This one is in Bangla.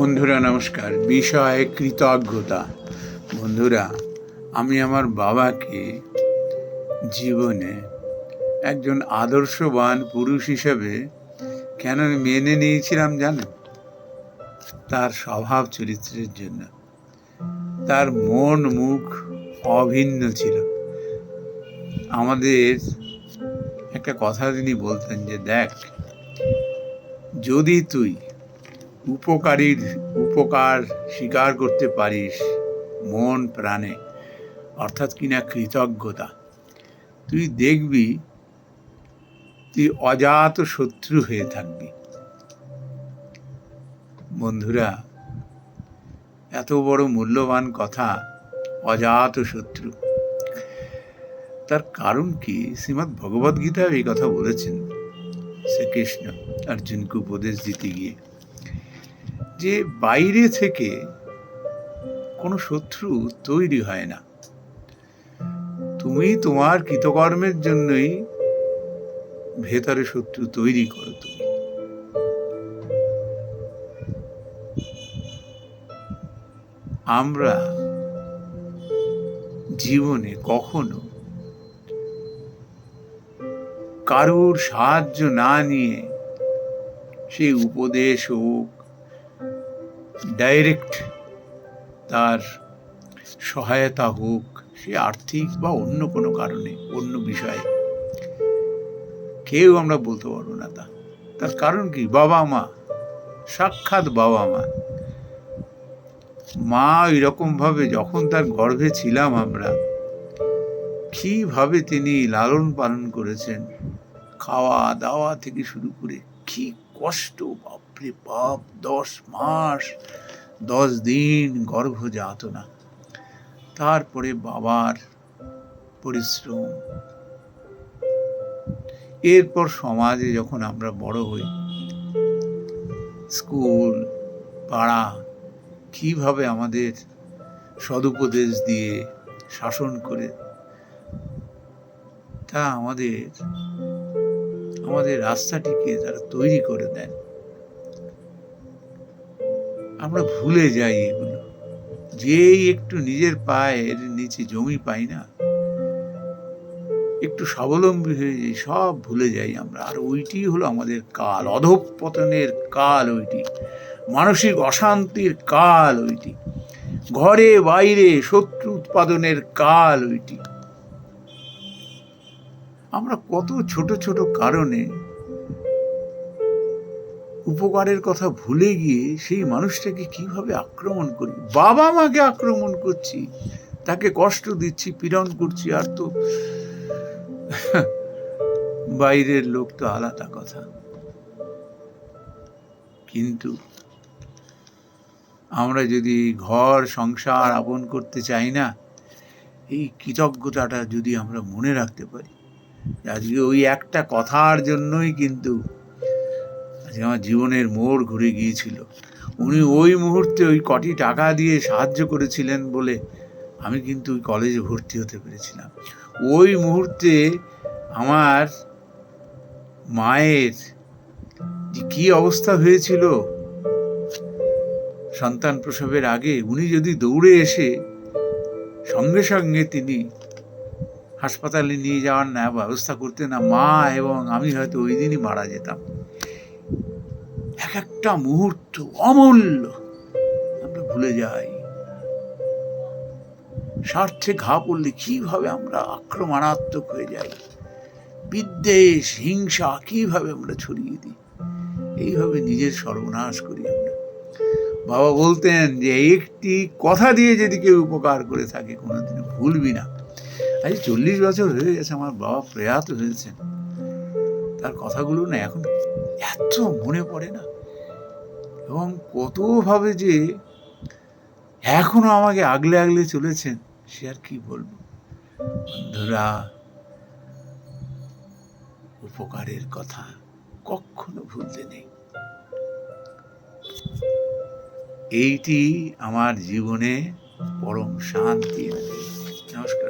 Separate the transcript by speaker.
Speaker 1: বন্ধুরা, নমস্কার। বিষয় কৃতজ্ঞতা। বন্ধুরা, আমি আমার বাবাকে জীবনে একজন আদর্শবান পুরুষ হিসেবে কেন মেনে নিয়েছিলাম জানেন তার স্বভাব চরিত্রের জন্য। তার মন মুখ অভিন্ন ছিল। আমাদের একটা কথা তিনি বলতেন যে, দেখ, যদি তুই উপকারীর উপকার স্বীকার করতে পারিস মন প্রাণে, অর্থাৎ কিনা কৃতজ্ঞতা। তুই দেখবি, তুই অজাত শত্রু হয়ে থাকবি। বন্ধুরা, এত বড় মূল্যবান কথা অজাত শত্রু। তার কারণ কি? শ্রীমৎ ভগবদ গীতা এই কথা বলেছেন শ্রীকৃষ্ণ অর্জুনকে উপদেশ দিতে গিয়ে। যে বাইরে থেকে কোনো শত্রু তৈরি হয় না। তুমি তোমার কৃতকর্মের জন্যই ভেতরে শত্রু তৈরি করো তুমি। আমরা জীবনে কখনো কারোর সাহায্য না নিয়ে সেই উপদেশ হোক ডাইরেক্ট তার সহায়তা হোক, সে আর্থিক বা অন্য কোনো কারণে, অন্য বিষয়ে, কেউ আমরা বলতে পারব না তা। তার কারণ কি? বাবা মা, সাক্ষাৎ বাবা মা। মা ওই এরকমভাবে যখন তার গর্ভে ছিলাম আমরা, কীভাবে তিনি লালন পালন করেছেন খাওয়া দাওয়া থেকে শুরু করে কি কষ্ট বাপরে বাপ, দশ মাস, দশ দিন গর্ভ যাতনা তারপরে বাবার পরিশ্রম। এরপর সমাজে যখন আমরা বড় হই, স্কুল, পাড়া, কীভাবে আমাদের সদুপদেশ দিয়ে শাসন করে, তা আমাদের আমাদের রাস্তাটিকে তারা তৈরি করে দেন। আমরা ভুলে যাই এগুলো। যেই একটু নিজের পায়ের নিচে জমি পাই না, একটু স্বাবলম্বী হয়ে যাই, সব ভুলে যাই আমরা। আর ওইটি হলো আমাদের কাল অধঃপতনের কাল ওইটি। মানসিক অশান্তির কাল ওইটি। ঘরে বাইরে শত্রু উৎপাদনের কাল ওইটি। আমরা কত ছোট ছোট কারণে উপকারের কথা ভুলে গিয়ে সেই মানুষটাকে কীভাবে আক্রমণ করি? বাবা মাকে আক্রমণ করছি, তাকে কষ্ট দিচ্ছি, পীড়ন করছি, আর তো বাইরের লোক তো আলাদা কথা। কিন্তু আমরা যদি ঘর, সংসার আপন করতে চাই না, এই কৃতজ্ঞতাটা যদি আমরা মনে রাখতে পারি, আজকে ওই একটা কথার জন্যই কিন্তু আজকে আমার জীবনের মোড় ঘুরে গিয়েছিল। উনি ওই মুহূর্তে ওই কটি টাকা দিয়ে সাহায্য করেছিলেন বলে আমি কিন্তু ওই কলেজে ভর্তি হতে পেরেছিলাম। ওই মুহূর্তে আমার মায়ের যে কী অবস্থা হয়েছিল, সন্তান প্রসবের আগে উনি যদি দৌড়ে এসে সঙ্গে সঙ্গে তিনি হাসপাতালে নিয়ে যাওয়ার না ব্যবস্থা করতে না মা এবং আমি হয়তো ওই দিনই মারা যেতাম। এক একটা মুহূর্ত অমূল্য। আমরা ভুলে যাই। স্বার্থে ঘা পড়লে কীভাবে আমরা আক্রমণাত্মক হয়ে যাই? বিদ্বেষ, হিংসা কীভাবে আমরা ছড়িয়ে দিই? এইভাবে নিজের সর্বনাশ করি আমরা। বাবা বলতেন যে, একটি কথা দিয়ে যদি কেউ উপকার করে থাকে, কোনোদিনও ভুলবি না। আজ চল্লিশ বছর হয়ে গেছে, আমার বাবা প্রয়াত হয়েছেন। তার কথাগুলো না এখন এত মনে পড়ে না। এবং কতভাবে যে এখনও আমাকে আগলে আগলে চলেছেন, সে আর কি বলব? বন্ধুরা, উপকারের কথা কখনো ভুলতে নেই। এইটি আমার জীবনে পরম শান্তি নমস্কার।